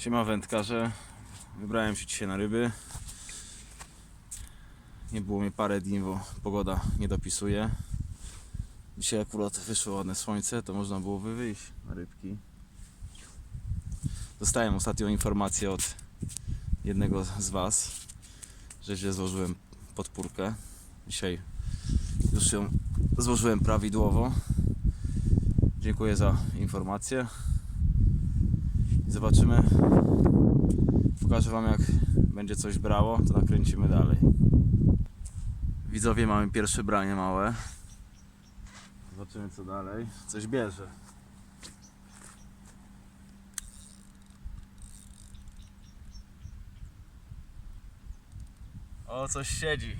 Siema wędkarze. Wybrałem się dzisiaj na ryby. Nie było mnie parę dni, bo pogoda nie dopisuje. Dzisiaj akurat wyszło ładne słońce, to można było by wyjść na rybki. Dostałem ostatnią informację od jednego z Was, że źle złożyłem podpórkę. Dzisiaj już ją złożyłem prawidłowo. Dziękuję za informację. Zobaczymy. Pokażę Wam jak będzie coś brało, to nakręcimy dalej. Widzowie, mamy pierwsze branie małe. Zobaczymy co dalej. Coś bierze. O, coś siedzi.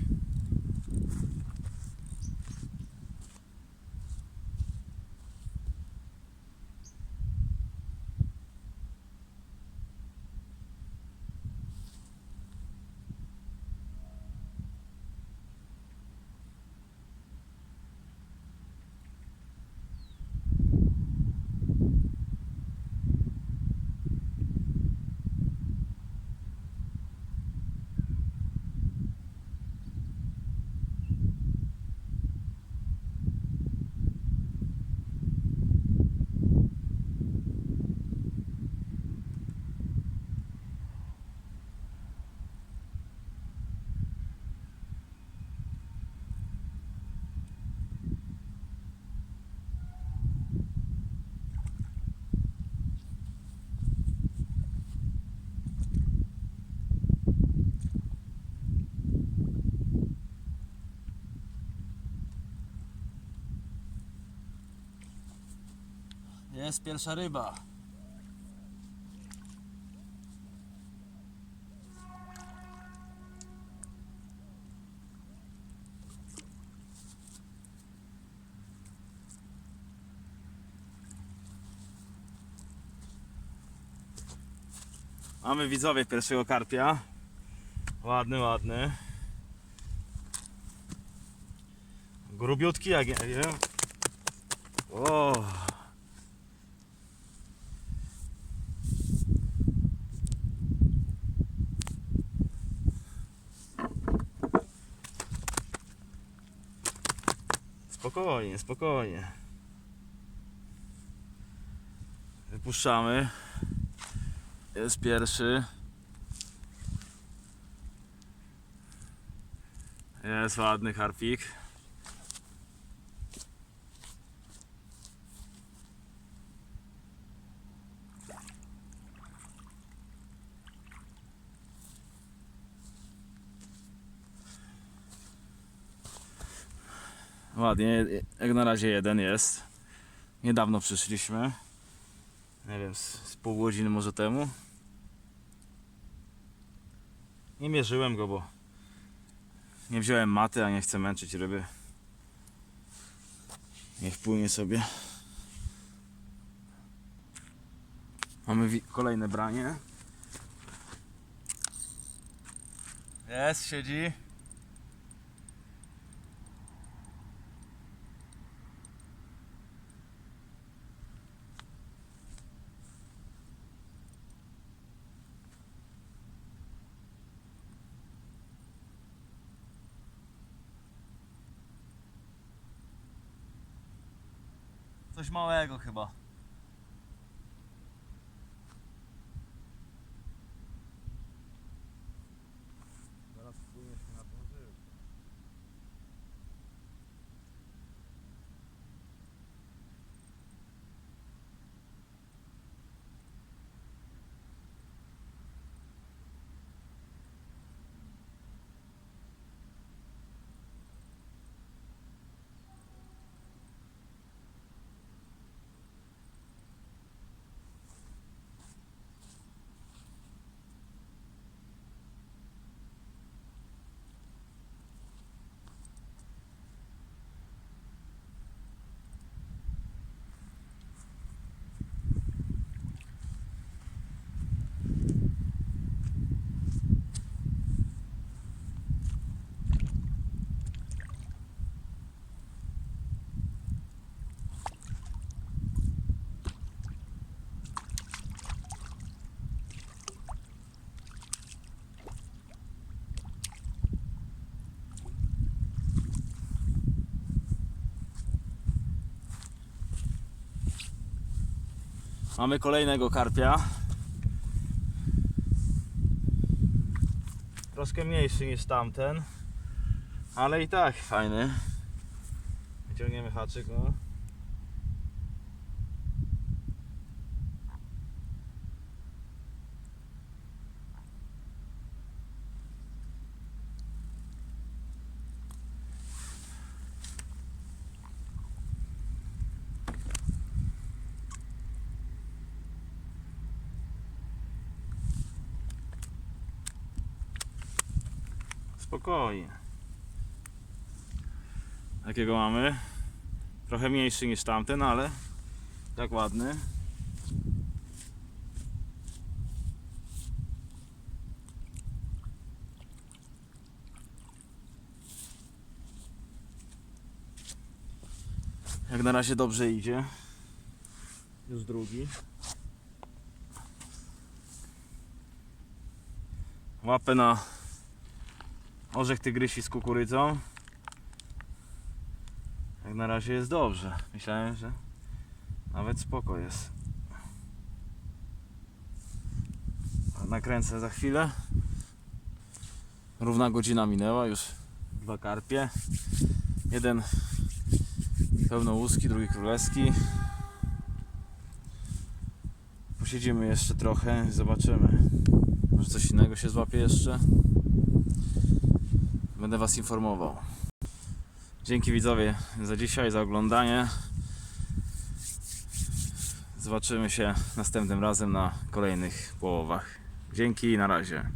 Jest pierwsza ryba. Mamy widzowie pierwszego karpia. Ładny, ładny. Grubiutki jak ja wiem. O. Spokojnie, spokojnie. Wypuszczamy. Jest pierwszy. Jest ładny harpik. Ładnie, jak na razie jeden jest. Niedawno przyszliśmy. Nie wiem, z, z pół godziny może temu. Nie mierzyłem go, bo nie wziąłem maty, a nie chcę męczyć ryby. Niech płynie sobie. Mamy kolejne branie. Jest, siedzi. Coś małego chyba. Mamy kolejnego karpia. Troszkę mniejszy niż tamten. Ale i tak fajny. Wyciągniemy haczyk. No. Spokojnie. Jakiego mamy? Trochę mniejszy niż tamten, ale tak ładny. Jak na razie dobrze idzie. Już drugi. Łapę na orzech tygrysi z kukurydzą. Jak na razie jest dobrze. Myślałem, że nawet spoko jest. Nakręcę za chwilę. Równa godzina minęła, już dwa karpie. Jeden pełnołuski, drugi królewski. Posiedzimy jeszcze trochę zobaczymy. Może coś innego się złapie jeszcze. Będę Was informował. Dzięki widzowie za dzisiaj, za oglądanie. Zobaczymy się następnym razem na kolejnych połowach. Dzięki i na razie.